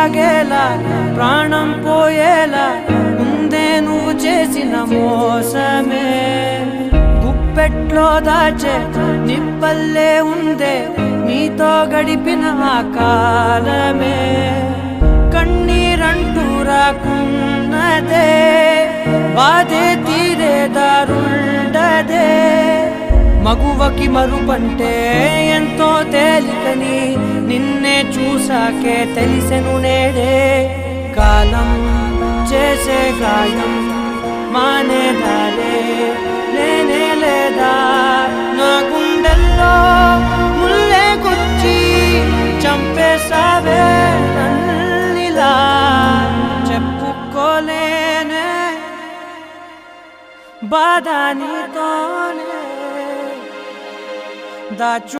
సాగేలా ప్రాణం పోయేలా ముందే నువ్వు చేసిన మోసమే. గుప్పెట్లో దాచే నిప్పల్లే ఉందే నీతో గడిపిన ఆ కాలమే. కన్నీరంటూ రాకున్నదే బాధే తీరే దారుండదే. మగువకి మరుపంటే ఎంతో తేలికని చూసాకే తెలిసెను నేడే కాలం చేసే గాయం మానేదాలే లేనే లేదా? నా గుండెల్లో ముల్లే కుచ్చి చంపేసావే నన్నిలా. చెప్పుకోలేనే బాధ నీతోనే. దాచు